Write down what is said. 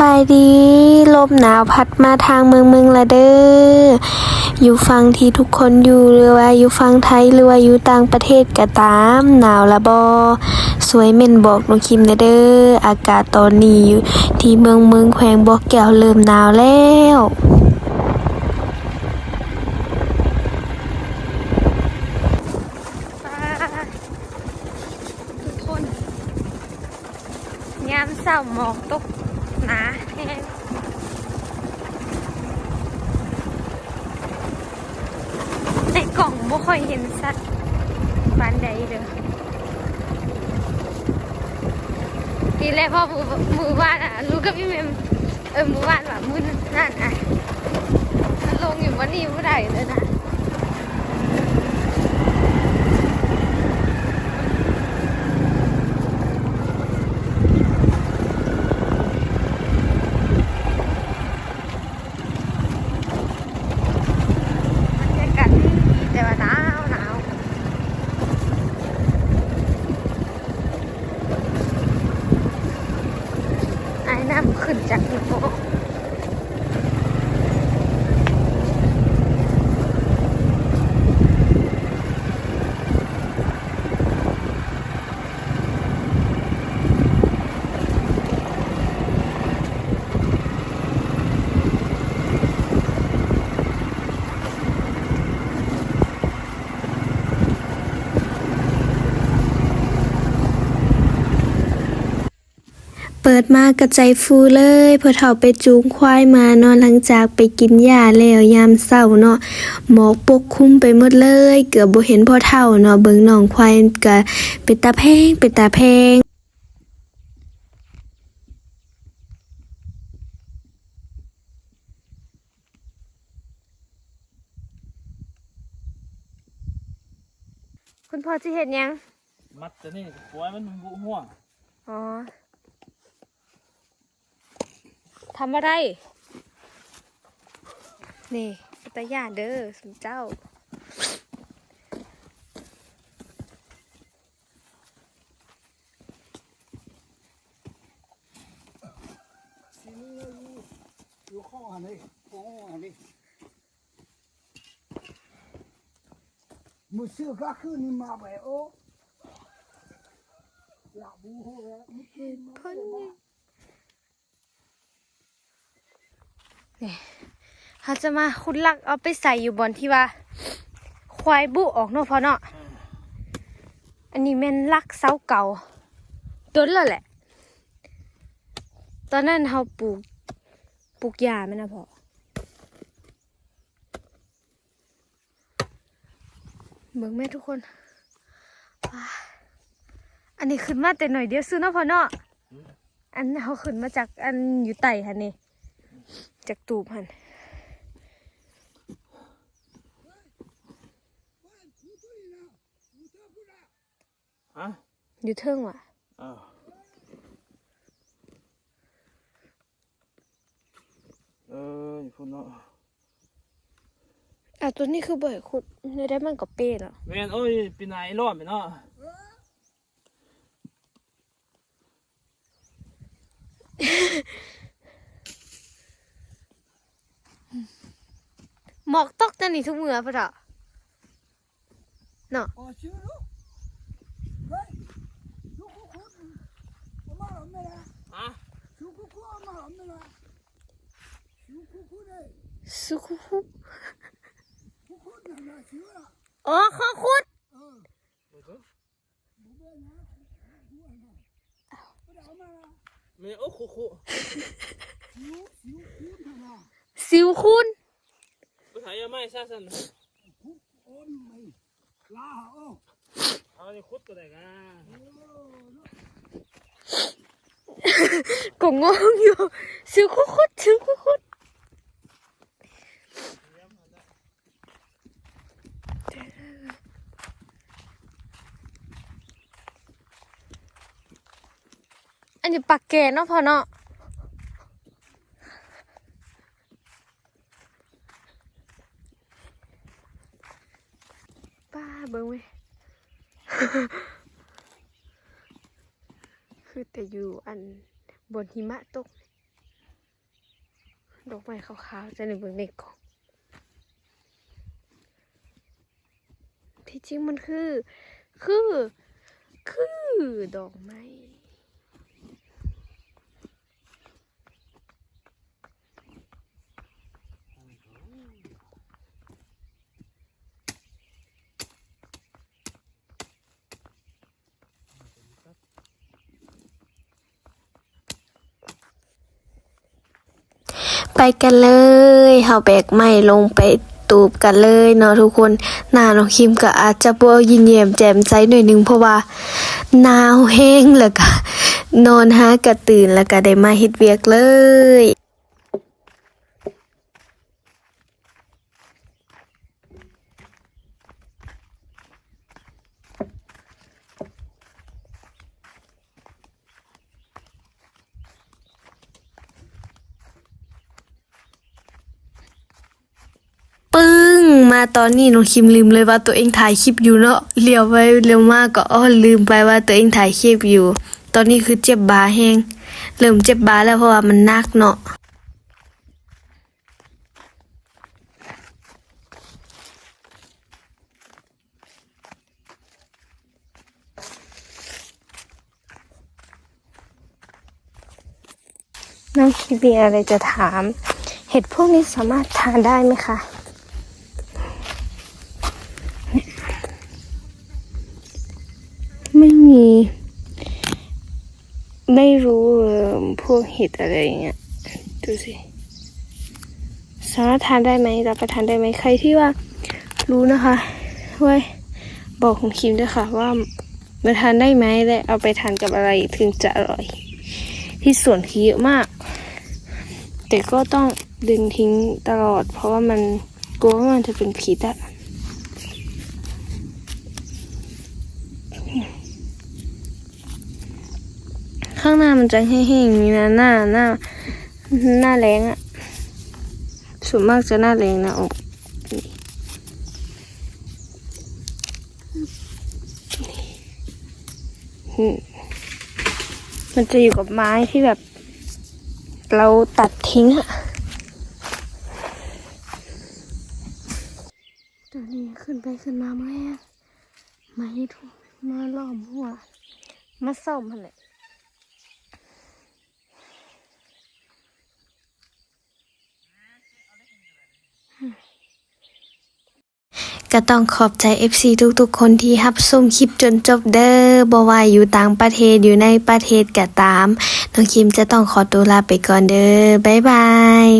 บายดี ลมหนาวพัดมาทางเมืองเมืองละเด้อ อยู่ฟังที่ทุกคนอยู่หรือว่าอยู่ฟังไทยหรือว่าอยู่ต่างประเทศก็ตาม หนาวละบอสวยเม่นบอกน้องคิมเด้อเด้ออากาศตอนนี้อยู่ที่เมืองเมืองแขวงบอกแก้วเริ่มหนาวแล้วทุกคนยามเศร้าหมอกตก นาแห้งในกล่องบ่ค่อยเห็นสัตว์บานใดเด้อทีแรกพ่อมือมือบ้านอะรู้กับพี่เมมเออมือบ้านแบบมือนั่นอะมันลงอยู่วันนี้ผู้ใดเลยนะ บรรยากาศดีแต่ว่าหนาวหนาวไอ้น้ำ ขึ้นจากหิมะ ปิดมากระใจฟูเลยพอเฒ่าไปจูงควายมานอนหลังจากไปกินหญ้าแล้วยามเช้าเนาะหมอกปกคลุมไปหมดเลย เกือบบ่เห็นพ่อเฒ่าเนาะเบิ่งน้องควายก็เป็นตาแพงเป็นตาแพงคุณพ่อจะเห็นยัง มัดจะนี่ปล่อยมันบุห่วงอ๋อ ทำอะไร นี่ตาย่านเด้อสมเจ้า อยู่ข้อหันนี่ข้อหันนี่มือเสือก็คือนี่มาไปโอ้อยากบูโหแล้วมึงกินมาพ่น นี่เขาจะมาคุณลักเอาไปใส่อยู่บอนที่ว่า ควายบุออกเนาะพอเนาะอันนี้แม่นลักเสาเก่าต้นแล้วแหละ ตอนนั้นเขาปลูกปลูกยาไหมนะพ่อเบิ่งแม่ทุกคนว้าอันนี้ขึ้นมาแต่หน่อยเดียวซื้อเนาะพ่อเนาะ อันเขาขึ้นมาจากอันอยู่ไต่หันนี่ จากตูบหันฮะอยู่เทิงว่ะอ้าวเอออยู่พุ่นเนาะอะตัวนี้คือบ่อยขุดไม่ได้มันกับเป้เนาะแม่นโอ้ยปีนายรอดไปเนาะ หมอกตกแต่นี่ทุกเมื่อพ่อเถอะเนาะอ๋อชื่อลูกเฮ้ยลูกคุกคุกมาหรอไม่ละฮะลูกคุกคุกมาหรอไม่ละลูกคุกคุกเลยสุขุขุคุกคุกนั่นนะชื่อละอ๋อข้อขุดเออบุเบ้นะคุกคุกนะไม่ได้เอามาละแม่โอ้คุคุชิวชิวคุกนั่นนะสิวคุณไปถ่ายยังไม่ซะสันคุกโอนไม่ลาโอ้เอานี่คุดก็ได้กันก็งงอยู่สิวขุขุดสิวขุขุดอันนี้ปากแก่เนาะพ่อเนาะ ป้าเบิ้งเว้ย คือแต่อยู่อัน บนหิมะตก ดอกไม้ขาวๆจะหนเบื้องในกล่อง ที่จริงมันคือ คือ คือดอกไม้ ไปกันเลยเฮาแบกไม้ลงไปตูบกันเลยเนาะทุกคนหน้าน้องคิมก็อาจจะบ่ยินเยี่ยมแจ่มใสหน่อยหนึงเพราะว่าหนาวแห้งแล้วก็นอนหากระตื่นแล้วก็ได้มาเฮ็ดเวียกเลย ปึ้ง มาตอนนี้น้องคิมลืมเลยว่าตัวเองถ่ายคลิปอยู่เนาะเลี้ยวไปเร็วมากก็อ้อลืมไปว่าตัวเองถ่ายคลิปอยู่ ตอนนี้คือเจ็บบาแห้งเริ่มเจ็บบาแล้วเพราะว่ามันหนักเนาะน้องคิดมีอะไรจะถาม เห็ดพวกนี้สามารถทานได้ไหมคะ ไม่มีไม่รู้พวกเห็ดอะไรอย่างเงี้ยดูสิสามารถทานได้ไหมรับประทานได้ไหมใครที่ว่ารู้นะคะว่าบอกของคิมด้วยค่ะ ว่ามาทานได้ไหมและเอาไปทานกับอะไรถึงจะอร่อย ที่ส่วนคือเยอะมาก แต่ก็ต้องดึงทิ้งตลอด เพราะว่ามันกลัวว่ามันจะเป็นพิษอะ ข้างหน้ามันจะแห้งๆอย่างนี้นะหน้าหน้าหน้าแรงอะส่วนมากจะหน้าแรงนะอกอืมมันจะอยู่กับไม้ที่แบบ เราตัดทิ้งอะตอนนี้ขึ้นไปขึ้นมาเมื่อแรกมาให้ทุกมาล้อมหัว มาซ่อมมันเลย ก็ต้องขอบใจ FC ทุกๆ คนที่รับชมคลิปจนจบเด้อบ่ว่าอยู่ต่างประเทศอยู่ในประเทศก็ตาม น้องคิมจะต้องขอตัวลาไปก่อนเด้อบ๊ายบาย